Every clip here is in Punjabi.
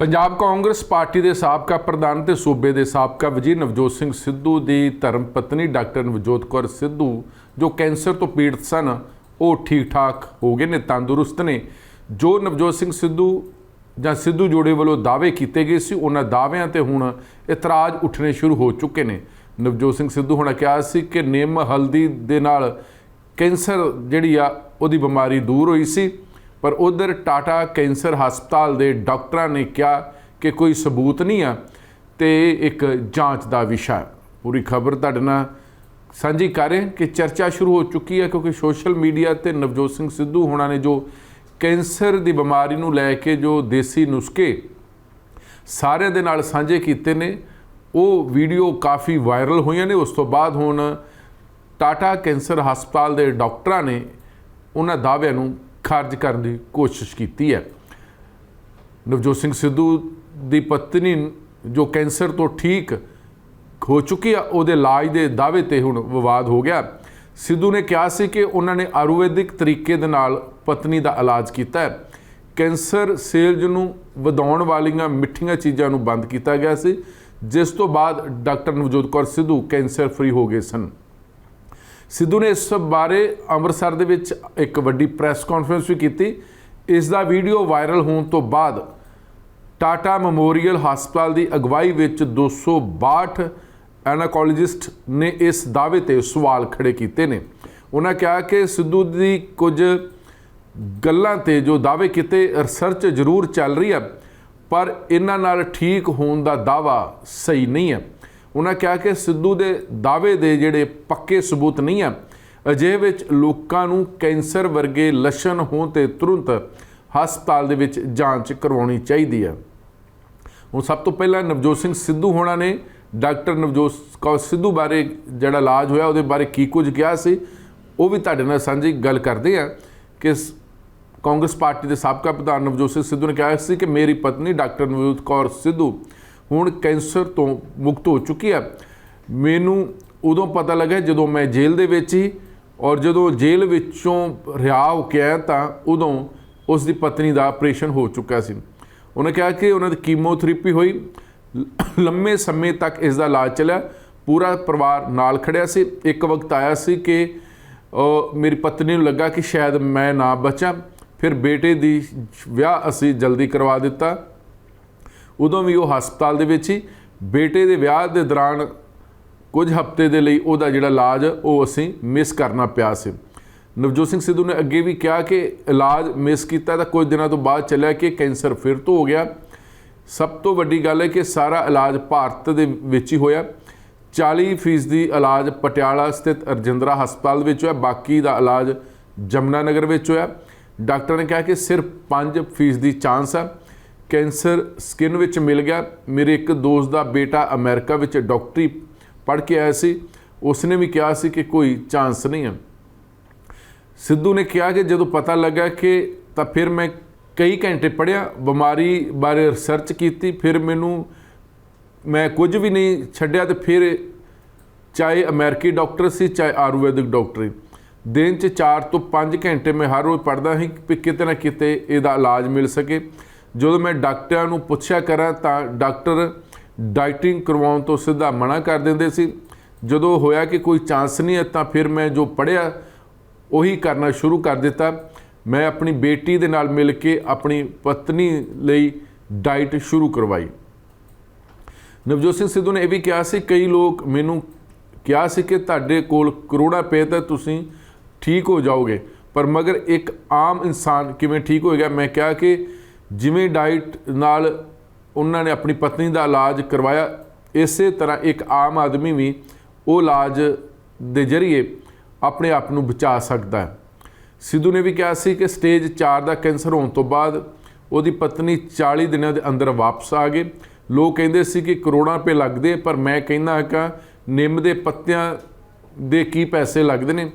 ਪੰਜਾਬ ਕਾਂਗਰਸ ਪਾਰਟੀ ਦੇ ਸਾਬਕਾ ਪ੍ਰਧਾਨ ਤੇ ਸੂਬੇ ਦੇ ਸਾਬਕਾ ਵਜ਼ੀਰ ਨਵਜੋਤ ਸਿੰਘ ਸਿੱਧੂ ਦੀ ਧਰਮ ਪਤਨੀ ਡਾਕਟਰ ਨਵਜੋਤ ਕੌਰ ਸਿੱਧੂ, ਜੋ ਕੈਂਸਰ ਤੋਂ ਪੀੜਤ ਸਨ, ਉਹ ਠੀਕ ਠਾਕ ਹੋ ਗਏ ਨੇ, ਤੰਦਰੁਸਤ ਨੇ। ਜੋ ਨਵਜੋਤ ਸਿੰਘ ਸਿੱਧੂ ਜਾਂ ਸਿੱਧੂ ਜੋੜੇ ਵੱਲੋਂ ਦਾਅਵੇ ਕੀਤੇ ਗਏ ਸੀ, ਉਹਨਾਂ ਦਾਅਵਿਆਂ ਤੇ ਹੁਣ ਇਤਰਾਜ਼ ਉੱਠਣੇ ਸ਼ੁਰੂ ਹੋ ਚੁੱਕੇ ਨੇ। ਨਵਜੋਤ ਸਿੰਘ ਸਿੱਧੂ ਹੁਣ ਕਿਹਾ ਸੀ ਕਿ ਨਿੰਮ ਹਲਦੀ ਦੇ ਨਾਲ ਕੈਂਸਰ ਜਿਹੜੀ ਆ, ਉਹਦੀ ਬਿਮਾਰੀ ਦੂਰ ਹੋਈ ਸੀ। ਪਰ ਉਧਰ ਟਾਟਾ ਕੈਂਸਰ ਹਸਪਤਾਲ ਦੇ ਡਾਕਟਰਾਂ ਨੇ ਕਿਹਾ ਕਿ ਕੋਈ ਸਬੂਤ ਨਹੀਂ ਆ ਤੇ ਇੱਕ ਜਾਂਚ ਦਾ ਵਿਸ਼ਾ ਪੂਰੀ ਖਬਰ ਤੁਹਾਡੇ ਨਾਲ ਸਾਂਝੀ ਕਰ ਰਹੇ ਕਿ ਚਰਚਾ ਸ਼ੁਰੂ ਹੋ ਚੁੱਕੀ ਹੈ ਕਿਉਂਕਿ ਸੋਸ਼ਲ ਮੀਡੀਆ ਤੇ ਨਵਜੋਤ ਸਿੰਘ ਸਿੱਧੂ ਹੋਣਾ ਨੇ ਜੋ ਕੈਂਸਰ ਦੀ ਬਿਮਾਰੀ ਨੂੰ ਲੈ ਕੇ ਜੋ ਦੇਸੀ ਨੁਸਖੇ ਸਾਰਿਆਂ ਦੇ ਨਾਲ ਸਾਂਝੇ ਕੀਤੇ ਨੇ, ਉਹ ਵੀਡੀਓ ਕਾਫੀ ਵਾਇਰਲ ਹੋਈਆਂ ਨੇ। ਉਸ ਤੋਂ ਬਾਅਦ ਹੁਣ ਟਾਟਾ ਕੈਂਸਰ ਹਸਪਤਾਲ ਦੇ ਡਾਕਟਰਾਂ ਨੇ ਉਹਨਾਂ ਦਾਅਵਿਆਂ ਨੂੰ ਖਾਰਜ ਕਰਨ ਦੀ ਕੋਸ਼ਿਸ਼ ਕੀਤੀ ਹੈ। ਨਵਜੋਤ ਸਿੰਘ ਸਿੱਧੂ ਦੀ ਪਤਨੀ ਜੋ ਕੈਂਸਰ ਤੋਂ ਠੀਕ ਹੋ ਚੁੱਕੀ ਆ, ਉਹਦੇ ਇਲਾਜ ਦੇ ਦਾਅਵੇ ਤੇ ਹੁਣ ਵਿਵਾਦ ਹੋ ਗਿਆ। ਸਿੱਧੂ ਨੇ ਕਿਹਾ ਸੀ ਕਿ ਉਹਨਾਂ ਨੇ ਆਯੁਰਵੈਦਿਕ ਤਰੀਕੇ ਦੇ ਨਾਲ ਪਤਨੀ ਦਾ ਇਲਾਜ ਕੀਤਾ ਹੈ। ਕੈਂਸਰ ਸੇਲਜ਼ ਨੂੰ ਵਧਾਉਣ ਵਾਲੀਆਂ ਮਿੱਠੀਆਂ ਚੀਜ਼ਾਂ ਨੂੰ ਬੰਦ ਕੀਤਾ ਗਿਆ ਸੀ, ਜਿਸ ਤੋਂ ਬਾਅਦ doctor Navjot Kaur Sidhu cancer free ਹੋ ਗਏ ਸਨ। ਸਿੱਧੂ ਨੇ ਇਸ ਬਾਰੇ ਅੰਮ੍ਰਿਤਸਰ ਦੇ ਵਿੱਚ ਇੱਕ ਵੱਡੀ ਪ੍ਰੈਸ ਕਾਨਫਰੰਸ ਵੀ ਕੀਤੀ। ਇਸ ਦਾ ਵੀਡੀਓ ਵਾਇਰਲ ਹੋਣ ਤੋਂ ਬਾਅਦ ਟਾਟਾ ਮੈਮੋਰੀਅਲ ਹਸਪਤਾਲ ਦੀ ਅਗਵਾਈ ਵਿੱਚ 262 ਐਨਾਕੋਲੋਜਿਸਟ ਨੇ ਇਸ ਦਾਅਵੇ ਤੇ ਸਵਾਲ ਖੜੇ ਕੀਤੇ ਨੇ। ਉਹਨਾਂ ਕਿਹਾ ਕਿ ਸਿੱਧੂ ਦੀ ਕੁਝ ਗੱਲਾਂ ਤੇ ਜੋ ਦਾਅਵੇ ਕੀਤੇ, ਰਿਸਰਚ ਜ਼ਰੂਰ ਚੱਲ ਰਹੀ ਹੈ, ਪਰ ਇਹਨਾਂ ਨਾਲ ਠੀਕ ਹੋਣ ਦਾ ਦਾਵਾ ਸਹੀ ਨਹੀਂ ਹੈ। ਉਹਨਾਂ ਕਿਹਾ ਕਿ ਸਿੱਧੂ ਦੇ ਦਾਅਵੇ ਦੇ ਜਿਹੜੇ ਪੱਕੇ ਸਬੂਤ ਨਹੀਂ ਆ, ਅਜਿਹੇ ਵਿੱਚ ਲੋਕਾਂ ਨੂੰ ਕੈਂਸਰ ਵਰਗੇ ਲੱਛਣ ਹੋਣ ਤੇ ਤੁਰੰਤ ਹਸਪਤਾਲ ਦੇ ਵਿੱਚ ਜਾਂਚ ਕਰਵਾਉਣੀ ਚਾਹੀਦੀ ਹੈ ਹੁਣ ਸਭ ਤੋਂ ਪਹਿਲਾਂ ਨਵਜੋਤ ਸਿੰਘ ਸਿੱਧੂ ਹੋਣਾ ਨੇ, ਡਾਕਟਰ ਨਵਜੋਤ ਕੌਰ ਸਿੱਧੂ ਬਾਰੇ ਜਿਹੜਾ ਇਲਾਜ ਹੋਇਆ ਉਹਦੇ ਬਾਰੇ ਕੀ ਕੁਝ ਕਿਹਾ ਸੀ, ਉਹ ਵੀ ਤੁਹਾਡੇ ਨਾਲ ਸਾਂਝੀ ਗੱਲ ਕਰਦੇ ਆ ਕਿ ਕਾਂਗਰਸ ਪਾਰਟੀ ਦੇ ਸਾਬਕਾ ਪ੍ਰਧਾਨ ਨਵਜੋਤ ਸਿੰਘ ਸਿੱਧੂ ਨੇ ਕਿਹਾ ਸੀ ਕਿ ਮੇਰੀ ਪਤਨੀ ਡਾਕਟਰ ਨਵਜੋਤ ਕੌਰ ਸਿੱਧੂ ਹੁਣ ਕੈਂਸਰ ਤੋਂ ਮੁਕਤ ਹੋ ਚੁੱਕੀ ਹੈ ਮੈਨੂੰ ਉਦੋਂ ਪਤਾ ਲੱਗਾ ਜਦੋਂ ਮੈਂ ਜੇਲ੍ਹ ਦੇ ਵਿੱਚ ਹੀ ਔਰ ਜਦੋਂ ਜੇਲ੍ਹ ਵਿੱਚੋਂ ਰਿਹਾ ਹੋ ਕੇ ਆਇਆ ਤਾਂ ਉਦੋਂ ਉਸ ਦੀ ਪਤਨੀ ਦਾ ਆਪਰੇਸ਼ਨ ਹੋ ਚੁੱਕਾ ਸੀ। ਉਹਨੇ ਕਿਹਾ ਕਿ ਉਹਨਾਂ ਦੀ ਕੀਮੋਥੈਰੇਪੀ ਹੋਈ। ਲੰਮੇ ਸਮੇਂ ਤੱਕ ਇਸ ਦਾ ਇਲਾਜ ਚੱਲਿਆ। ਪੂਰਾ ਪਰਿਵਾਰ ਨਾਲ ਖੜਿਆ ਸੀ। ਇੱਕ ਵਕਤ ਆਇਆ ਸੀ ਕਿ ਮੇਰੀ ਪਤਨੀ ਨੂੰ ਲੱਗਾ ਕਿ ਸ਼ਾਇਦ ਮੈਂ ਨਾ ਬਚਾਂ। ਫਿਰ ਬੇਟੇ ਦੀ ਵਿਆਹ ਅਸੀਂ ਜਲਦੀ ਕਰਵਾ ਦਿੱਤਾ। ਉਦੋਂ ਵੀ ਉਹ ਹਸਪਤਾਲ ਦੇ ਵਿੱਚ ਹੀ ਬੇਟੇ ਦੇ ਵਿਆਹ ਦੇ ਦੌਰਾਨ ਕੁਝ ਹਫ਼ਤੇ ਦੇ ਲਈ ਉਹਦਾ ਜਿਹੜਾ ਇਲਾਜ ਉਹ ਅਸੀਂ ਮਿਸ ਕਰਨਾ ਪਿਆ ਸੀ। ਨਵਜੋਤ ਸਿੰਘ ਸਿੱਧੂ ਨੇ ਅੱਗੇ ਵੀ ਕਿਹਾ ਕਿ ਇਲਾਜ ਮਿਸ ਕੀਤਾ ਤਾਂ ਕੁਝ ਦਿਨਾਂ ਤੋਂ ਬਾਅਦ ਚੱਲਿਆ ਕਿ ਕੈਂਸਰ ਫਿਰ ਤੋਂ ਹੋ ਗਿਆ। ਸਭ ਤੋਂ ਵੱਡੀ ਗੱਲ ਹੈ ਕਿ ਸਾਰਾ ਇਲਾਜ ਭਾਰਤ ਦੇ ਵਿੱਚ ਹੀ ਹੋਇਆ। 40% ਦੀ ਇਲਾਜ ਪਟਿਆਲਾ ਸਥਿਤ ਰਜਿੰਦਰਾ ਹਸਪਤਾਲ ਵਿੱਚ ਹੋਇਆ। ਬਾਕੀ ਦਾ ਇਲਾਜ ਜਮਨਾ ਨਗਰ ਵਿੱਚ ਹੋਇਆ। ਡਾਕਟਰ ਨੇ ਕਿਹਾ ਕਿ ਸਿਰਫ 5% ਦੀ ਚਾਂਸ ਹੈ ਕੈਂਸਰ ਸਕਿਨ ਵਿੱਚ ਮਿਲ ਗਿਆ। ਮੇਰੇ ਇੱਕ ਦੋਸਤ ਦਾ ਬੇਟਾ ਅਮਰੀਕਾ ਵਿੱਚ ਡਾਕਟਰੀ ਪੜ੍ਹ ਕੇ ਆਇਆ ਸੀ। ਉਸਨੇ ਵੀ ਕਿਹਾ ਸੀ ਕਿ ਕੋਈ ਚਾਂਸ ਨਹੀਂ ਹੈ। ਸਿੱਧੂ ਨੇ ਕਿਹਾ ਕਿ ਜਦੋਂ ਪਤਾ ਲੱਗਾ ਕਿ ਤਾਂ ਫਿਰ ਮੈਂ ਕਈ ਘੰਟੇ ਪੜ੍ਹਿਆ। ਬਿਮਾਰੀ ਬਾਰੇ ਰਿਸਰਚ ਕੀਤੀ, ਫਿਰ ਮੈਨੂੰ ਮੈਂ ਕੁਝ ਵੀ ਨਹੀਂ ਛੱਡਿਆ ਤੇ ਫਿਰ ਚਾਹੇ ਅਮਰੀਕੀ ਡਾਕਟਰ ਸੀ, ਚਾਹੇ ਆਯੁਰਵੈਦਿਕ ਡਾਕਟਰ। ਦਿਨ ਚ 4 ਤੋਂ 5 ਘੰਟੇ ਮੈਂ ਹਰ ਰੋਜ਼ ਪੜ੍ਹਦਾ ਸੀ ਕਿ ਕਿਤੇ ਨਾ ਕਿਤੇ ਇਹਦਾ ਇਲਾਜ ਮਿਲ ਸਕੇ। ਜਦੋਂ ਮੈਂ ਡਾਕਟਰਾਂ ਨੂੰ ਪੁੱਛਿਆ ਕਰਾਂ ਤਾਂ ਡਾਕਟਰ ਡਾਈਟਿੰਗ ਕਰਵਾਉਣ ਤੋਂ ਸਿੱਧਾ ਮਨਾ ਕਰ ਦਿੰਦੇ ਸੀ। ਜਦੋਂ ਹੋਇਆ ਕਿ ਕੋਈ ਚਾਂਸ ਨਹੀਂ ਹੈ ਤਾਂ ਫਿਰ ਮੈਂ ਜੋ ਪੜ੍ਹਿਆ, ਉਹੀ ਕਰਨਾ ਸ਼ੁਰੂ ਕਰ ਦਿੱਤਾ। ਮੈਂ ਆਪਣੀ ਬੇਟੀ ਦੇ ਨਾਲ ਮਿਲ ਕੇ ਆਪਣੀ ਪਤਨੀ ਲਈ ਡਾਈਟ ਸ਼ੁਰੂ ਕਰਵਾਈ। ਨਵਜੋਤ ਸਿੰਘ ਸਿੱਧੂ ਨੇ ਇਹ ਵੀ ਕਿਹਾ ਸੀ, ਕਈ ਲੋਕ ਮੈਨੂੰ ਕਿਹਾ ਸੀ ਕਿ ਤੁਹਾਡੇ ਕੋਲ ਕਰੋੜਾਂ ਪਏ ਤਾਂ ਤੁਸੀਂ ਠੀਕ ਹੋ ਜਾਓਗੇ। ਪਰ ਮਗਰ ਇੱਕ ਆਮ ਇਨਸਾਨ ਕਿਵੇਂ ਠੀਕ ਹੋਏਗਾ ਮੈਂ ਕਿਹਾ ਕਿ ਜਿਵੇਂ ਡਾਈਟ ਨਾਲ ਉਹਨਾਂ ਨੇ ਆਪਣੀ ਪਤਨੀ ਦਾ ਇਲਾਜ ਕਰਵਾਇਆ, ਇਸੇ ਤਰ੍ਹਾਂ ਇੱਕ ਆਮ ਆਦਮੀ ਵੀ ਉਹ ਇਲਾਜ ਦੇ ਜ਼ਰੀਏ ਆਪਣੇ ਆਪ ਨੂੰ ਬਚਾ ਸਕਦਾ ਹੈ। ਸਿੱਧੂ ਨੇ ਵੀ ਕਿਹਾ ਸੀ ਕਿ ਸਟੇਜ 4 ਦਾ ਕੈਂਸਰ ਹੋਣ ਤੋਂ ਬਾਅਦ ਉਹਦੀ ਪਤਨੀ 40 ਦਿਨਾਂ ਦੇ ਅੰਦਰ ਵਾਪਸ ਆ ਗਏ ਲੋਕ ਕਹਿੰਦੇ ਸੀ ਕਿ ਕਰੋੜਾਂ ਰੁਪਏ ਲੱਗਦੇ, ਪਰ ਮੈਂ ਕਹਿੰਦਾ ਕਿ ਨਿੰਮ ਦੇ ਪੱਤਿਆਂ ਦੇ ਕੀ ਪੈਸੇ ਲੱਗਦੇ ਨੇ।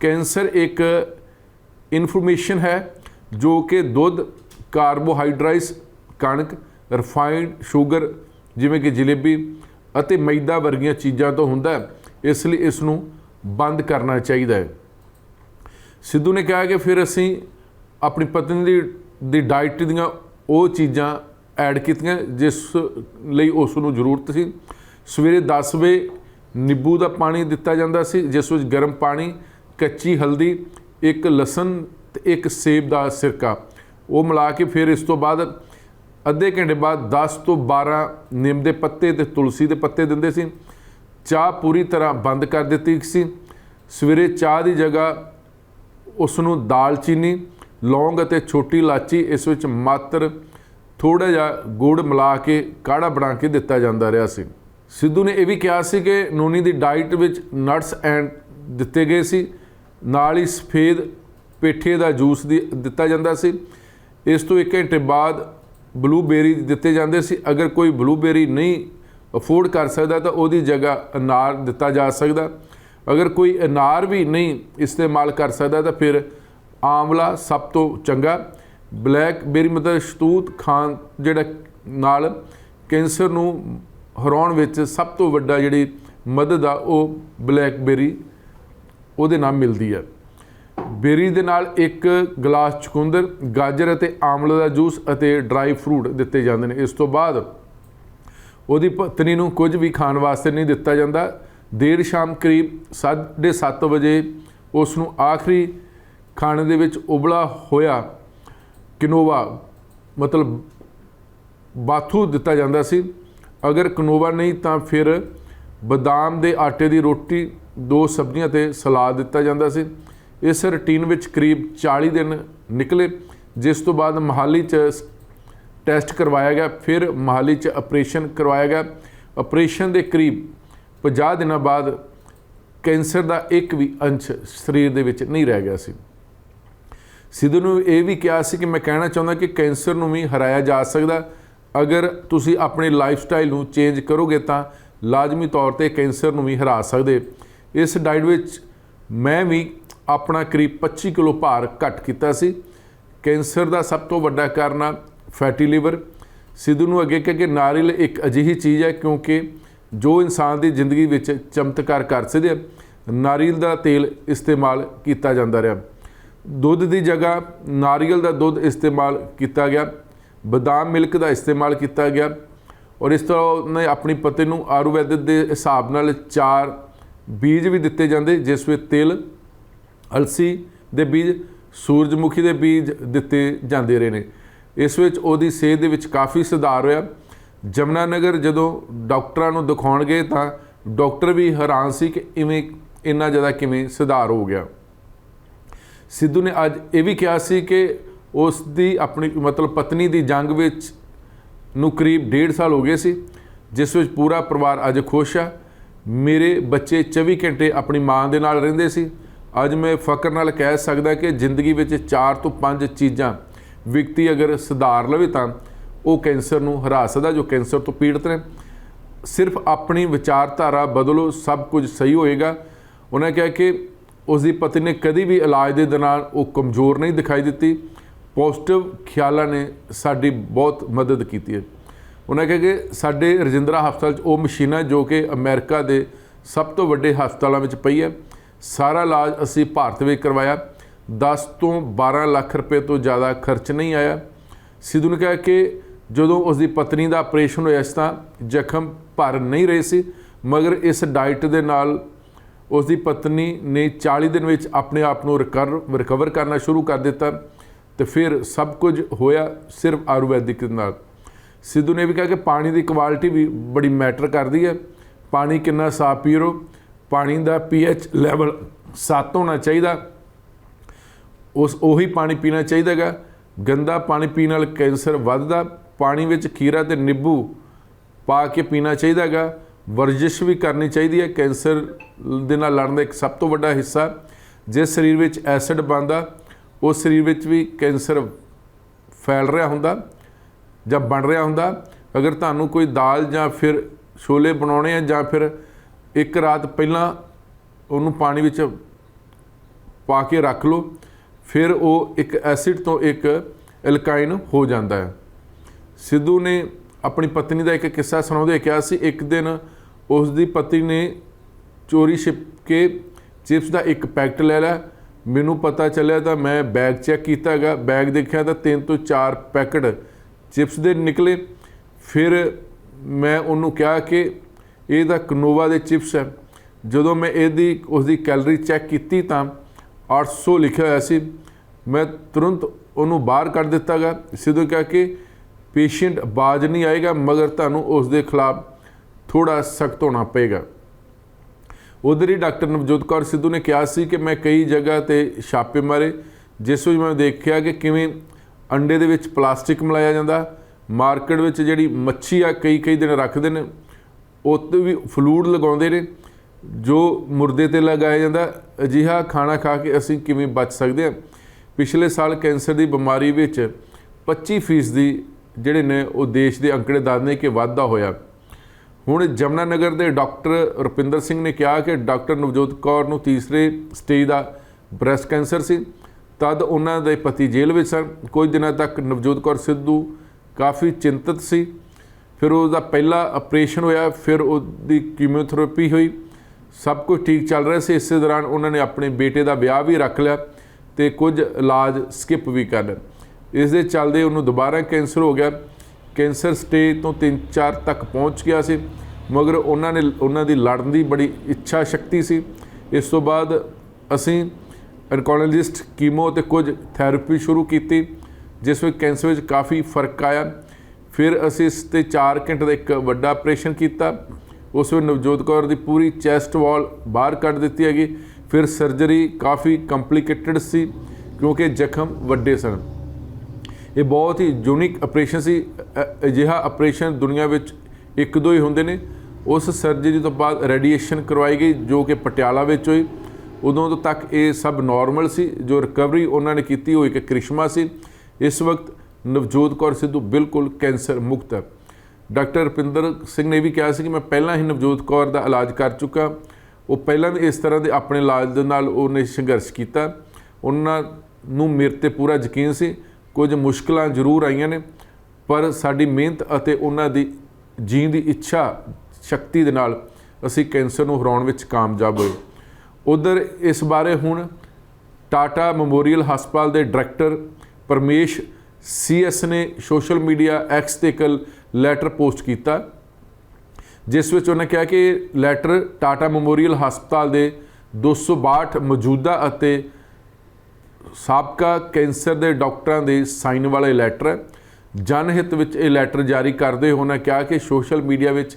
ਕੈਂਸਰ ਇੱਕ ਇਨਫੋਰਮੇਸ਼ਨ ਹੈ ਜੋ ਕਿ ਦੁੱਧ ਕਾਰਬੋਹਾਈਡਰੇਟਸ, ਕਣਕ, ਰਿਫਾਈਨਡ ਸ਼ੂਗਰ, ਜਿਵੇਂ ਕਿ ਜਲੇਬੀ ਅਤੇ ਮੈਦਾ ਵਰਗੀਆਂ ਚੀਜ਼ਾਂ ਤੋਂ ਹੁੰਦਾ ਹੈ, ਇਸ ਲਈ ਇਸ ਨੂੰ ਬੰਦ ਕਰਨਾ ਚਾਹੀਦਾ ਹੈ। ਸਿੱਧੂ ਨੇ ਕਿਹਾ ਕਿ ਫਿਰ ਅਸੀਂ ਆਪਣੀ ਪਤਨੀ ਦੀ ਦੀ ਡਾਈਟ ਦੀਆਂ ਉਹ ਚੀਜ਼ਾਂ ਐਡ ਕੀਤੀਆਂ, ਜਿਸ ਲਈ ਉਸ ਨੂੰ ਜ਼ਰੂਰਤ ਸੀ। ਸਵੇਰੇ 10 ਵਜੇ ਨਿੰਬੂ ਦਾ ਪਾਣੀ ਦਿੱਤਾ ਜਾਂਦਾ ਸੀ, ਜਿਸ ਵਿੱਚ ਗਰਮ ਪਾਣੀ, ਕੱਚੀ ਹਲਦੀ, ਇੱਕ ਲਸਣ ਤੇ ਇੱਕ ਸੇਬ ਦਾ ਸਿਰਕਾ। ਉਹ ਮਿਲਾ ਕੇ ਫਿਰ ਇਸ ਤੋਂ ਬਾਅਦ ਅੱਧੇ ਘੰਟੇ ਬਾਅਦ 10 ਤੋਂ 12 ਨਿੰਮ ਦੇ ਪੱਤੇ ਤੇ ਤੁਲਸੀ ਦੇ ਪੱਤੇ ਦਿੰਦੇ ਸੀ। ਚਾਹ ਪੂਰੀ ਤਰ੍ਹਾਂ ਬੰਦ ਕਰ ਦਿੱਤੀ ਸੀ। ਸਵੇਰੇ ਚਾਹ ਦੀ ਜਗ੍ਹਾ ਉਸ ਨੂੰ ਦਾਲਚੀਨੀ ਲੌਂਗ ਅਤੇ ਛੋਟੀ ਇਲਾਚੀ ਇਸ ਵਿੱਚ ਮਾਤਰ ਥੋੜਾ ਜਿਹਾ ਗੁੜ ਮਿਲਾ ਕੇ ਕਾੜਾ ਬਣਾ ਕੇ ਦਿੱਤਾ ਜਾਂਦਾ ਰਿਹਾ ਸੀ। ਸਿੱਧੂ ਨੇ ਇਹ ਵੀ ਕਿਹਾ ਸੀ ਕਿ ਨੂਨੀ ਦੀ ਡਾਈਟ ਵਿੱਚ ਨਟਸ ਐਂਡ ਦਿੱਤੇ ਗਏ ਸੀ। ਨਾਲ ਹੀ ਸਫੇਦ ਪੇਠੇ ਦਾ ਜੂਸ ਦੀ ਦਿੱਤਾ ਜਾਂਦਾ ਸੀ। ਇਸ ਤੋਂ 1 ਘੰਟੇ ਬਾਅਦ ਬਲੂਬੇਰੀ ਦਿੱਤੇ ਜਾਂਦੇ ਸੀ। ਅਗਰ ਕੋਈ ਬਲੂਬੇਰੀ ਨਹੀਂ ਅਫੋਰਡ ਕਰ ਸਕਦਾ ਤਾਂ ਉਹਦੀ ਜਗ੍ਹਾ ਅਨਾਰ ਦਿੱਤਾ ਜਾ ਸਕਦਾ। ਅਗਰ ਕੋਈ ਅਨਾਰ ਵੀ ਨਹੀਂ ਇਸਤੇਮਾਲ ਕਰ ਸਕਦਾ ਤਾਂ ਫਿਰ ਆਮਲਾ ਸਭ ਤੋਂ ਚੰਗਾ। ਬਲੈਕਬੇਰੀ ਮਤਲਬ ਸ਼ਤੂਤ ਖਾਨ ਜਿਹੜਾ ਨਾਲ ਕੈਂਸਰ ਨੂੰ ਹਰਾਉਣ ਵਿੱਚ ਸਭ ਤੋਂ ਵੱਡਾ ਜਿਹੜੀ ਮਦਦ ਆ ਉਹ ਬਲੈਕਬੇਰੀ ਉਹਦੇ ਨਾਲ ਮਿਲਦੀ ਹੈ ਬੇਰੀ ਦੇ ਨਾਲ ਇੱਕ ਗਲਾਸ ਚੁਕੰਦਰ, ਗਾਜਰ ਅਤੇ ਆਮਲੇ ਦਾ ਜੂਸ ਅਤੇ ਡਰਾਈ ਫਰੂਟ ਦਿੱਤੇ ਜਾਂਦੇ ਨੇ। ਇਸ ਤੋਂ ਬਾਅਦ ਉਹਦੀ ਪਤਨੀ ਨੂੰ ਕੁਝ ਵੀ ਖਾਣ ਵਾਸਤੇ ਨਹੀਂ ਦਿੱਤਾ ਜਾਂਦਾ। ਦੇਰ ਸ਼ਾਮ ਕਰੀਬ 7:30 ਵਜੇ ਉਸ ਨੂੰ ਆਖਰੀ ਖਾਣੇ ਦੇ ਵਿੱਚ ਉਬਲਾ ਹੋਇਆ ਕਿਨੋਵਾ ਮਤਲਬ ਬਾਥੂ ਦਿੱਤਾ ਜਾਂਦਾ ਸੀ। ਅਗਰ ਕਨੋਵਾ ਨਹੀਂ ਤਾਂ ਫਿਰ ਬਦਾਮ ਦੇ ਆਟੇ ਦੀ ਰੋਟੀ, ਦੋ ਸਬਜ਼ੀਆਂ ਤੇ ਸਲਾਦ ਦਿੱਤਾ ਜਾਂਦਾ ਸੀ। ਇਸ ਰੁਟੀਨ ਵਿੱਚ ਕਰੀਬ 40 ਦਿਨ ਨਿਕਲੇ, ਜਿਸ ਤੋਂ ਬਾਅਦ ਮਹਾਲੀ ਚ ਟੈਸਟ ਕਰਵਾਇਆ ਗਿਆ, ਫਿਰ ਮਹਾਲੀ ਚ ਆਪਰੇਸ਼ਨ ਕਰਵਾਇਆ ਗਿਆ। ਆਪਰੇਸ਼ਨ ਦੇ ਕਰੀਬ 50 ਦਿਨਾਂ ਬਾਅਦ ਕੈਂਸਰ ਦਾ ਇੱਕ ਵੀ ਅੰਸ਼ ਸਰੀਰ ਦੇ ਵਿੱਚ ਨਹੀਂ ਰਹਿ ਗਿਆ ਸੀ। ਸਿੱਧੂ ਨੂੰ ਇਹ ਵੀ ਕਿਹਾ ਸੀ ਕਿ ਮੈਂ ਕਹਿਣਾ ਚਾਹੁੰਦਾ ਕਿ ਕੈਂਸਰ ਨੂੰ ਵੀ ਹਰਾਇਆ ਜਾ ਸਕਦਾ। ਅਗਰ ਤੁਸੀਂ ਆਪਣੇ ਲਾਈਫ ਸਟਾਈਲ ਨੂੰ ਚੇਂਜ ਕਰੋਗੇ ਤਾਂ ਲਾਜ਼ਮੀ ਤੌਰ ਤੇ ਕੈਂਸਰ ਨੂੰ ਵੀ ਹਰਾ ਸਕਦੇ। ਇਸ ਡਾਈਟ ਵਿੱਚ ਮੈਂ ਵੀ ਆਪਣਾ ਕਰੀਬ 25 ਕਿਲੋ ਭਾਰ ਘੱਟ ਕੀਤਾ ਸੀ। ਕੈਂਸਰ ਦਾ ਸਭ ਤੋਂ ਵੱਡਾ ਕਾਰਨ ਆ ਫੈਟੀ ਲਿਵਰ। ਸਿੱਧੂ ਨੂੰ ਅੱਗੇ ਕਿਹਾ ਕਿ ਨਾਰੀਅਲ ਇੱਕ ਅਜਿਹੀ ਚੀਜ਼ ਹੈ ਕਿਉਂਕਿ ਜੋ ਇਨਸਾਨ ਦੀ ਜ਼ਿੰਦਗੀ ਵਿੱਚ ਚਮਤਕਾਰ ਕਰ ਸਕਦੇ ਆ, ਨਾਰੀਅਲ ਦਾ ਤੇਲ ਇਸਤੇਮਾਲ ਕੀਤਾ ਜਾਂਦਾ ਰਿਹਾ। ਦੁੱਧ ਦੀ ਜਗ੍ਹਾ ਨਾਰੀਅਲ ਦਾ ਦੁੱਧ ਇਸਤੇਮਾਲ ਕੀਤਾ ਗਿਆ, ਬਦਾਮ ਮਿਲਕ ਦਾ ਇਸਤੇਮਾਲ ਕੀਤਾ ਗਿਆ ਔਰ ਇਸ ਤਰ੍ਹਾਂ ਉਹਨੇ ਆਪਣੀ ਪਤੀ ਨੂੰ ਆਯੁਰਵੈਦਿਕ ਦੇ ਹਿਸਾਬ ਨਾਲ ਚਾਰ ਬੀਜ ਵੀ ਦਿੱਤੇ ਜਾਂਦੇ, ਜਿਸ ਵਿੱਚ ਤਿਲ ਅਲਸੀ ਦੇ ਬੀਜ ਸੂਰਜਮੁਖੀ ਦੇ ਬੀਜ ਦਿੱਤੇ ਜਾਂਦੇ ਰਹੇ ਨੇ। ਇਸ ਵਿੱਚ ਉਹਦੀ ਸਿਹਤ ਦੇ ਵਿੱਚ ਕਾਫੀ ਸੁਧਾਰ ਹੋਇਆ। ਜਮਨਾ ਨਗਰ ਜਦੋਂ ਡਾਕਟਰਾਂ ਨੂੰ ਦਿਖਾਉਣ ਗਏ ਤਾਂ ਡਾਕਟਰ ਵੀ ਹੈਰਾਨ ਸੀ ਕਿ ਇਵੇਂ ਇੰਨਾ ਜ਼ਿਆਦਾ ਕਿਵੇਂ ਸੁਧਾਰ ਹੋ ਗਿਆ। ਸਿੱਧੂ ਨੇ ਅੱਜ ਇਹ ਵੀ ਕਿਹਾ ਸੀ ਕਿ ਉਸ ਦੀ ਆਪਣੀ ਮਤਲਬ ਪਤਨੀ ਦੀ ਜੰਗ ਵਿੱਚ ਨੂੰ ਕਰੀਬ 1.5 ਸਾਲ ਹੋ ਗਏ ਸੀ, ਜਿਸ ਵਿੱਚ ਪੂਰਾ ਪਰਿਵਾਰ ਅੱਜ ਖੁਸ਼ ਆ। ਮੇਰੇ ਬੱਚੇ 24 ਘੰਟੇ ਆਪਣੀ ਮਾਂ ਦੇ ਨਾਲ ਰਹਿੰਦੇ ਸੀ। ਅੱਜ ਮੈਂ ਫਕਰ ਨਾਲ ਕਹਿ ਸਕਦਾ ਕਿ ਜ਼ਿੰਦਗੀ ਵਿੱਚ ਚਾਰ ਤੋਂ ਪੰਜ ਚੀਜ਼ਾਂ ਵਿਅਕਤੀ ਅਗਰ ਸੁਧਾਰ ਲਵੇ ਤਾਂ ਉਹ ਕੈਂਸਰ ਨੂੰ ਹਰਾ ਸਕਦਾ, ਜੋ ਕੈਂਸਰ ਤੋਂ ਪੀੜਤ ਨੇ। ਸਿਰਫ ਆਪਣੀ ਵਿਚਾਰਧਾਰਾ ਬਦਲੋ, ਸਭ ਕੁਝ ਸਹੀ ਹੋਏਗਾ। ਉਹਨਾਂ ਕਿਹਾ ਕਿ ਉਸ ਦੀ ਪਤਨੀ ਨੇ ਕਦੀ ਵੀ ਇਲਾਜ ਦੇ ਦੌਰਾਨ ਉਹ ਕਮਜ਼ੋਰ ਨਹੀਂ ਦਿਖਾਈ ਦਿੱਤੀ। ਪੋਜ਼ਿਟਿਵ ਖਿਆਲਾਂ ਨੇ ਸਾਡੀ ਬਹੁਤ ਮਦਦ ਕੀਤੀ ਹੈ। ਉਹਨਾਂ ਕਿਹਾ ਕਿ ਸਾਡੇ ਰਜਿੰਦਰਾ ਹਸਪਤਾਲ 'ਚ ਉਹ ਮਸ਼ੀਨਾਂ ਜੋ ਕਿ ਅਮਰੀਕਾ ਦੇ ਸਭ ਤੋਂ ਵੱਡੇ ਹਸਪਤਾਲਾਂ ਵਿੱਚ ਪਈ ਹੈ। ਸਾਰਾ ਇਲਾਜ ਅਸੀਂ ਭਾਰਤ ਵਿੱਚ ਕਰਵਾਇਆ। 10 ਤੋਂ 12 ਲੱਖ ਰੁਪਏ ਤੋਂ ਜ਼ਿਆਦਾ ਖਰਚ ਨਹੀਂ ਆਇਆ। ਸਿੱਧੂ ਨੇ ਕਿਹਾ ਕਿ ਜਦੋਂ ਉਸ ਦੀ ਪਤਨੀ ਦਾ ਆਪਰੇਸ਼ਨ ਹੋਇਆ ਸੀ ਤਾਂ ਜ਼ਖਮ ਭਰ ਨਹੀਂ ਰਹੇ ਸੀ, ਮਗਰ ਇਸ ਡਾਈਟ ਦੇ ਨਾਲ ਉਸ ਦੀ ਪਤਨੀ ਨੇ 40 ਦਿਨ ਵਿੱਚ ਆਪਣੇ ਆਪ ਨੂੰ ਰਿਕਵਰ ਰਿਕਵਰ ਕਰਨਾ ਸ਼ੁਰੂ ਕਰ ਦਿੱਤਾ ਤੇ ਫਿਰ ਸਭ ਕੁਝ ਹੋਇਆ ਸਿਰਫ ਆਯੁਰਵੈਦਿਕ ਨਾਲ। ਸਿੱਧੂ ਨੇ ਵੀ ਕਿਹਾ ਕਿ ਪਾਣੀ ਦੀ ਕੁਆਲਿਟੀ ਵੀ ਬੜੀ ਮੈਟਰ ਕਰਦੀ ਹੈ। ਪਾਣੀ ਕਿੰਨਾ ਸਾਫ਼ ਪੀ ਰਹੋ ਪਾਣੀ ਦਾ ਪੀਐਚ ਲੈਵਲ 7 ਹੋਣਾ ਚਾਹੀਦਾ। ਉਸ ਉਹੀ ਪਾਣੀ ਪੀਣਾ ਚਾਹੀਦਾਗਾ ਗੰਦਾ ਪਾਣੀ ਪੀਣ ਨਾਲ ਕੈਂਸਰ ਵੱਧਦਾ। ਪਾਣੀ ਵਿੱਚ ਖੀਰਾ ਤੇ ਨਿੰਬੂ ਪਾ ਕੇ ਪੀਣਾ ਚਾਹੀਦਾਗਾ ਵਰਜਿਸ਼ ਵੀ ਕਰਨੀ ਚਾਹੀਦੀ ਹੈ। ਕੈਂਸਰ ਦੇ ਨਾਲ ਲੜਨ ਦਾ ਇੱਕ ਸਭ ਤੋਂ ਵੱਡਾ ਹਿੱਸਾ ਜਿਸ ਸਰੀਰ ਵਿੱਚ ਐਸਿਡ ਬਣਦਾ, ਉਸ ਸਰੀਰ ਵਿੱਚ ਵੀ ਕੈਂਸਰ ਫੈਲ ਰਿਹਾ ਹੁੰਦਾ ਜਾਂ ਬਣ ਰਿਹਾ ਹੁੰਦਾ। ਅਗਰ ਤੁਹਾਨੂੰ ਕੋਈ ਦਾਲ ਜਾਂ ਫਿਰ ਛੋਲੇ ਬਣਾਉਣੇ ਆ ਜਾਂ ਫਿਰ ਇੱਕ ਰਾਤ ਪਹਿਲਾਂ ਉਹਨੂੰ ਪਾਣੀ ਵਿੱਚ ਪਾ ਕੇ ਰੱਖ ਲਓ, ਫਿਰ ਉਹ ਇੱਕ ਐਸਿਡ ਤੋਂ ਇੱਕ ਐਲਕਾਈਨ ਹੋ ਜਾਂਦਾ ਹੈ। ਸਿੱਧੂ ਨੇ ਆਪਣੀ ਪਤਨੀ ਦਾ ਇੱਕ ਕਿੱਸਾ ਸੁਣਾਉਂਦੇ ਕਿਹਾ ਸੀ, ਇੱਕ ਦਿਨ ਉਸ ਦੀ ਪਤਨੀ ਨੇ ਚੋਰੀ ਛਿਪ ਕੇ ਚਿਪਸ ਦਾ ਇੱਕ ਪੈਕਟ ਲੈ ਲਿਆ। ਮੈਨੂੰ ਪਤਾ ਚੱਲਿਆ ਤਾਂ ਮੈਂ ਬੈਗ ਚੈੱਕ ਕੀਤਾਗਾ ਬੈਗ ਦੇਖਿਆ ਤਾਂ ਤਿੰਨ ਤੋਂ ਚਾਰ ਪੈਕਟ ਚਿਪਸ ਦੇ ਨਿਕਲੇ। ਫਿਰ ਮੈਂ ਉਹਨੂੰ ਕਿਹਾ ਕਿ ਇਹ ਤਾਂ ਕਨੋਵਾ ਦੇ ਚਿਪਸ ਹੈ। ਜਦੋਂ ਮੈਂ ਇਹਦੀ ਉਸ ਦੀ ਕੈਲਰੀ ਚੈੱਕ ਕੀਤੀ ਤਾਂ 800 ਲਿਖਿਆ ਹੋਇਆ ਸੀ। ਮੈਂ ਤੁਰੰਤ ਉਹਨੂੰ ਬਾਹਰ ਕੱਢ ਦਿੱਤਾ ਗਿਆ ਸਿੱਧੂ ਕਿਹਾ ਕਿ ਪੇਸ਼ੈਂਟ ਬਾਜ ਨਹੀਂ ਆਏਗਾ, ਮਗਰ ਤੁਹਾਨੂੰ ਉਸ ਦੇ ਖਿਲਾਫ ਥੋੜਾ ਸਖਤ ਹੋਣਾ ਪਏਗਾ। ਉਧਰ ਹੀ ਡਾਕਟਰ ਨਵਜੋਤ ਕੌਰ ਸਿੱਧੂ ਨੇ ਕਿਹਾ ਸੀ ਕਿ ਮੈਂ ਕਈ ਜਗ੍ਹਾ ਤੇ ਛਾਪੇ ਮਾਰੇ, ਜਿਸ ਵਿੱਚ ਮੈਂ ਦੇਖਿਆ ਕਿ ਕਿਵੇਂ ਅੰਡੇ ਦੇ ਵਿੱਚ ਪਲਾਸਟਿਕ ਮਿਲਾਇਆ ਜਾਂਦਾ। ਮਾਰਕੀਟ ਵਿੱਚ ਜਿਹੜੀ ਮੱਛੀ ਆ ਕਈ ਕਈ ਦਿਨ ਰੱਖਦੇ ਨੇ। ਉੱਤੇ ਵੀ ਫਲੂਡ ਲਗਾਉਂਦੇ ਨੇ, ਜੋ ਮੁਰਦੇ ਤੇ ਲਗਾਇਆ ਜਾਂਦਾ, ਅਜਿਹਾ ਖਾਣਾ ਖਾ ਕੇ ਅਸੀਂ ਕਿਵੇਂ ਬਚ ਸਕਦੇ ਹਾਂ? ਪਿਛਲੇ ਸਾਲ ਕੈਂਸਰ ਦੀ ਬਿਮਾਰੀ ਵਿੱਚ 25% ਦੀ ਜਿਹੜੇ ਨੇ, ਉਹ ਦੇਸ਼ ਦੇ ਅੰਕੜੇ ਦੱਸਦੇ ਨੇ ਕਿ ਵਾਧਾ ਹੋਇਆ। ਹੁਣ ਜਮਨਾ ਨਗਰ ਦੇ ਡਾਕਟਰ ਰੁਪਿੰਦਰ ਸਿੰਘ ਨੇ ਕਿਹਾ ਕਿ ਡਾਕਟਰ ਨਵਜੋਤ ਕੌਰ ਨੂੰ ਤੀਸਰੇ ਸਟੇਜ ਦਾ ਬ੍ਰੈਸਟ ਕੈਂਸਰ ਸੀ। ਤਦ ਉਹਨਾਂ ਦੇ ਪਤੀ ਜੇਲ੍ਹ ਵਿੱਚ ਸਨ। ਕੁਝ ਦਿਨਾਂ ਤੱਕ ਨਵਜੋਤ ਕੌਰ ਸਿੱਧੂ ਕਾਫੀ ਚਿੰਤਤ ਸੀ। ਫਿਰ ਉਹਦਾ ਪਹਿਲਾ ਆਪਰੇਸ਼ਨ ਹੋਇਆ, ਫਿਰ ਉਹਦੀ ਕੀਮੋਥੈਰੇਪੀ ਹੋਈ। ਸਭ ਕੁਝ ਠੀਕ ਚੱਲ ਰਿਹਾ ਸੀ, ਇਸੇ ਦੌਰਾਨ ਉਹਨਾਂ ਨੇ ਆਪਣੇ ਬੇਟੇ ਦਾ ਵਿਆਹ ਵੀ ਰੱਖ ਲਿਆ ਤੇ ਕੁਝ ਇਲਾਜ ਸਕਿਪ ਵੀ ਕਰ ਲਿਆ। ਇਸ ਦੇ ਚੱਲਦੇ ਉਹਨੂੰ ਦੁਬਾਰਾ ਕੈਂਸਰ ਹੋ ਗਿਆ। ਕੈਂਸਰ ਸਟੇਜ ਤੋਂ 3-4 ਤੱਕ ਪਹੁੰਚ ਗਿਆ ਸੀ, ਮਗਰ ਉਹਨਾਂ ਨੇ, ਉਹਨਾਂ ਦੀ ਲੜਨ ਦੀ ਬੜੀ ਇੱਛਾ ਸ਼ਕਤੀ ਸੀ। ਇਸ ਤੋਂ ਬਾਅਦ ਅਸੀਂ ਐਨਕੋਲੋਜਿਸਟ ਕੀਮੋ ਤੇ ਕੁਝ ਥੈਰੇਪੀ ਸ਼ੁਰੂ ਕੀਤੀ, ਜਿਸ ਵਿੱਚ ਕੈਂਸਰ ਵਿੱਚ ਕਾਫੀ ਫ਼ਰਕ ਆਇਆ। ਫਿਰ ਅਸੀਂ ਇਸ ਤੇ 4 ਘੰਟੇ ਦਾ ਇੱਕ ਵੱਡਾ ਆਪਰੇਸ਼ਨ ਕੀਤਾ। ਉਸ ਵਿੱਚ ਨਵਜੋਤ ਕੌਰ ਦੀ ਪੂਰੀ ਚੈਸਟ ਵਾਲ ਬਾਹਰ ਕੱਢ ਦਿੱਤੀ ਹੈਗੀ। ਫਿਰ ਸਰਜਰੀ ਕਾਫੀ ਕੰਪਲਿਕੇਟਡ ਸੀ, ਕਿਉਂਕਿ ਜ਼ਖਮ ਵੱਡੇ ਸਨ। ਇਹ ਬਹੁਤ ਹੀ ਯੂਨਿਕ ਆਪਰੇਸ਼ਨ ਸੀ। ਅਜਿਹਾ ਆਪਰੇਸ਼ਨ ਦੁਨੀਆ ਵਿੱਚ ਇੱਕ ਦੋ ਹੀ ਹੁੰਦੇ ਨੇ। ਉਸ ਸਰਜਰੀ ਤੋਂ ਬਾਅਦ ਰੇਡੀਏਸ਼ਨ ਕਰਵਾਈ ਗਈ, ਜੋ ਕਿ ਪਟਿਆਲਾ ਵਿੱਚ ਹੋਈ। ਉਦੋਂ ਤੋਂ ਤੱਕ ਇਹ ਸਭ ਨਾਰਮਲ ਸੀ। ਜੋ ਰਿਕਵਰੀ ਉਹਨਾਂ ਨੇ ਕੀਤੀ, ਉਹ ਇੱਕ ਕ੍ਰਿਸ਼ਮਾ ਸੀ। ਇਸ ਵਕਤ ਨਵਜੋਤ ਕੌਰ ਸਿੱਧੂ ਬਿਲਕੁਲ ਕੈਂਸਰ ਮੁਕਤ ਹੈ। ਡਾਕਟਰ ਰੁਪਿੰਦਰ ਸਿੰਘ ਨੇ ਵੀ ਕਿਹਾ ਸੀ ਕਿ ਮੈਂ ਪਹਿਲਾਂ ਹੀ ਨਵਜੋਤ ਕੌਰ ਦਾ ਇਲਾਜ ਕਰ ਚੁੱਕਾ। ਉਹ ਪਹਿਲਾਂ ਵੀ ਇਸ ਤਰ੍ਹਾਂ ਦੇ ਆਪਣੇ ਇਲਾਜ ਦੇ ਨਾਲ ਉਹਨੇ ਸੰਘਰਸ਼ ਕੀਤਾ। ਉਹਨਾਂ ਨੂੰ ਮੇਰੇ ਤੇ ਪੂਰਾ ਯਕੀਨ ਸੀ। ਕੁਝ ਮੁਸ਼ਕਲਾਂ ਜ਼ਰੂਰ ਆਈਆਂ ਨੇ, ਪਰ ਸਾਡੀ ਮਿਹਨਤ ਅਤੇ ਉਹਨਾਂ ਦੀ ਜੀਣ ਦੀ ਇੱਛਾ ਸ਼ਕਤੀ ਦੇ ਨਾਲ ਅਸੀਂ ਕੈਂਸਰ ਨੂੰ ਹਰਾਉਣ ਵਿੱਚ ਕਾਮਯਾਬ ਹੋਏ। ਉਧਰ ਇਸ ਬਾਰੇ ਹੁਣ ਟਾਟਾ ਮੈਮੋਰੀਅਲ ਹਸਪਤਾਲ ਦੇ director Paramesh C S social media X ਤੇ ਇੱਕ ਲੈਟਰ ਪੋਸਟ ਕੀਤਾ, ਜਿਸ ਵਿੱਚ ਉਹਨੇ ਕਿਹਾ ਕਿ ਇਹ ਲੈਟਰ ਟਾਟਾ ਮੈਮੋਰੀਅਲ ਹਸਪਤਾਲ ਦੇ 262 ਮੌਜੂਦਾ ਅਤੇ ਸਾਬਕਾ ਕੈਂਸਰ ਦੇ ਡਾਕਟਰਾਂ ਦੇ ਸਾਈਨ ਵਾਲੇ ਲੈਟਰ ਹੈ। ਜਨਹਿਤ ਵਿੱਚ ਇਹ ਲੈਟਰ ਜਾਰੀ ਕਰਦੇ ਹੋਏ ਉਹਨਾਂ ਕਿਹਾ ਕਿ ਸੋਸ਼ਲ ਮੀਡੀਆ ਵਿੱਚ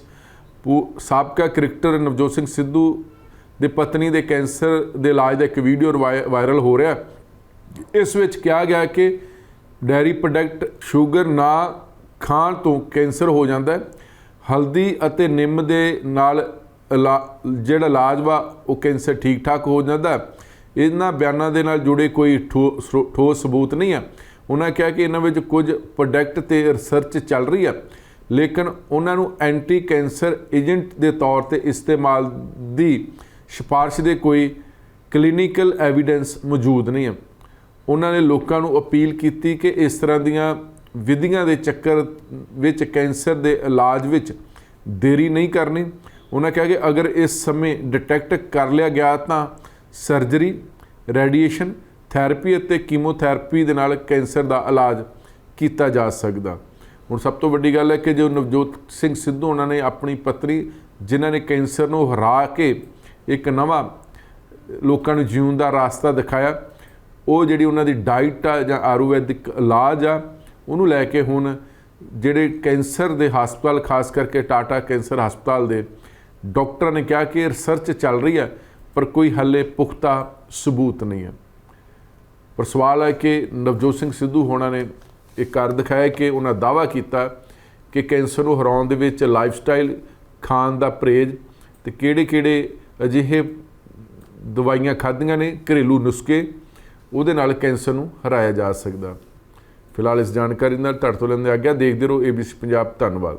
ਪੂ- ਸਾਬਕਾ ਕ੍ਰਿਕਟਰ ਨਵਜੋਤ ਸਿੰਘ ਸਿੱਧੂ ਦੇ ਪਤਨੀ ਦੇ ਕੈਂਸਰ ਦੇ ਇਲਾਜ ਦਾ ਇੱਕ ਵੀਡੀਓ ਵਾਇ- ਵਾਇਰਲ ਹੋ ਰਿਹਾ ਇਸ ਵਿੱਚ ਕਿਹਾ ਗਿਆ ਕਿ ਡੈਰੀ ਪ੍ਰੋਡਕਟ ਸ਼ੂਗਰ ਨਾ ਖਾਣ ਤੋਂ ਕੈਂਸਰ ਹੋ ਜਾਂਦਾ ਹਲਦੀ ਅਤੇ ਨਿੰਮ ਦੇ ਨਾਲ ਇਲਾ- ਜਿਹੜਾ ਇਲਾਜ ਵਾ, ਉਹ ਕੈਂਸਰ ਠੀਕ ਠਾਕ ਹੋ ਜਾਂਦਾ ਇਹਨਾਂ ਬਿਆਨਾਂ ਦੇ ਨਾਲ ਜੁੜੇ ਕੋਈ ਠੋ- ਸਰੋ- ਠੋਸ ਸਬੂਤ ਨਹੀਂ ਹੈ। ਉਹਨਾਂ ਕਿਹਾ ਕਿ ਇਹਨਾਂ ਵਿੱਚ ਕੁਝ ਪ੍ਰੋਡਕਟ ਤੇ ਰਿਸਰਚ ਚੱਲ ਰਹੀ ਆ ਲੇਕਿਨ ਉਹਨਾਂ ਨੂੰ ਐਂਟੀ ਕੈਂਸਰ ਏਜੰਟ ਦੇ ਤੌਰ ਤੇ ਇਸਤੇਮਾਲ ਦੀ ਸਿਫਾਰਿਸ਼ ਦੇ ਕੋਈ ਕਲੀਨਿਕਲ ਐਵੀਡੈਂਸ ਮੌਜੂਦ ਨਹੀਂ ਹੈ। ਉਹਨਾਂ ਨੇ ਲੋਕਾਂ ਨੂੰ ਅਪੀਲ ਕੀਤੀ ਕਿ ਇਸ ਤਰ੍ਹਾਂ ਦੀਆਂ ਵਿਧੀਆਂ ਦੇ ਚੱਕਰ ਵਿੱਚ, ਕੈਂਸਰ ਦੇ ਇਲਾਜ ਵਿੱਚ ਦੇਰੀ ਨਹੀਂ ਕਰਨੀ। ਉਹਨਾਂ ਕਿਹਾ ਕਿ ਅਗਰ ਇਸ ਸਮੇਂ ਡਿਟੈਕਟ ਕਰ ਲਿਆ ਗਿਆ ਤਾਂ ਸਰਜਰੀ, ਰੇਡੀਏਸ਼ਨ, ਥੈਰੇਪੀ ਅਤੇ ਕੀਮੋਥੈਰੇਪੀ ਦੇ ਨਾਲ ਕੈਂਸਰ ਦਾ ਇਲਾਜ ਕੀਤਾ ਜਾ ਸਕਦਾ। ਹੁਣ ਸਭ ਤੋਂ ਵੱਡੀ ਗੱਲ ਹੈ ਕਿ ਜੋ ਨਵਜੋਤ ਸਿੰਘ ਸਿੱਧੂ ਉਹਨਾਂ ਨੇ ਆਪਣੀ ਪਤਨੀ, ਜਿਨ੍ਹਾਂ ਨੇ ਕੈਂਸਰ ਨੂੰ ਹਰਾ ਕੇ ਇੱਕ ਨਵਾਂ ਲੋਕਾਂ ਨੂੰ ਜਿਉਣ ਦਾ ਰਸਤਾ ਦਿਖਾਇਆ ਉਹ ਜਿਹੜੀ ਉਹਨਾਂ ਦੀ ਡਾਈਟ ਆ ਜਾਂ ਆਯੁਰਵੈਦਿਕ ਇਲਾਜ ਆ, ਉਹਨੂੰ ਲੈ ਕੇ ਹੁਣ ਜਿਹੜੇ ਕੈਂਸਰ ਦੇ ਹਸਪਤਾਲ, ਖਾਸ ਕਰਕੇ ਟਾਟਾ ਕੈਂਸਰ ਹਸਪਤਾਲ ਦੇ ਡਾਕਟਰਾਂ ਨੇ ਕਿਹਾ ਕਿ ਰਿਸਰਚ ਚੱਲ ਰਹੀ ਹੈ ਪਰ ਕੋਈ ਹੱਲੇ ਪੁਖਤਾ ਸਬੂਤ ਨਹੀਂ ਹੈ ਪਰ ਸਵਾਲ ਹੈ ਕਿ ਨਵਜੋਤ ਸਿੰਘ ਸਿੱਧੂ ਹੋਣਾ ਨੇ ਇਹ ਕਰ ਦਿਖਾਇਆ ਕਿ ਉਹਨਾਂ ਦਾਵਾ ਕੀਤਾ ਕਿ ਕੈਂਸਰ ਨੂੰ ਹਰਾਉਣ ਦੇ ਵਿੱਚ ਲਾਈਫ ਸਟਾਈਲ ਖਾਣ ਦਾ ਪਰਹੇਜ਼ ਤੇ ਕਿਹੜੇ-ਕਿਹੜੇ ਅਜਿਹੇ ਦਵਾਈਆਂ ਖਾਧੀਆਂ ਨੇ, ਘਰੇਲੂ ਨੁਸਖੇ ਉਹਦੇ ਨਾਲ ਕੈਂਸਰ ਨੂੰ ਹਰਾਇਆ ਜਾ ਸਕਦਾ। ਫਿਲਹਾਲ ਇਸ ਜਾਣਕਾਰੀ ਨਾਲ ਤੁਹਾਡੇ ਤੋਂ ਲੈਂਦੇ ਆ ਗਿਆ ਦੇਖਦੇ ਰਹੋ ABC ਪੰਜਾਬ ਧੰਨਵਾਦ।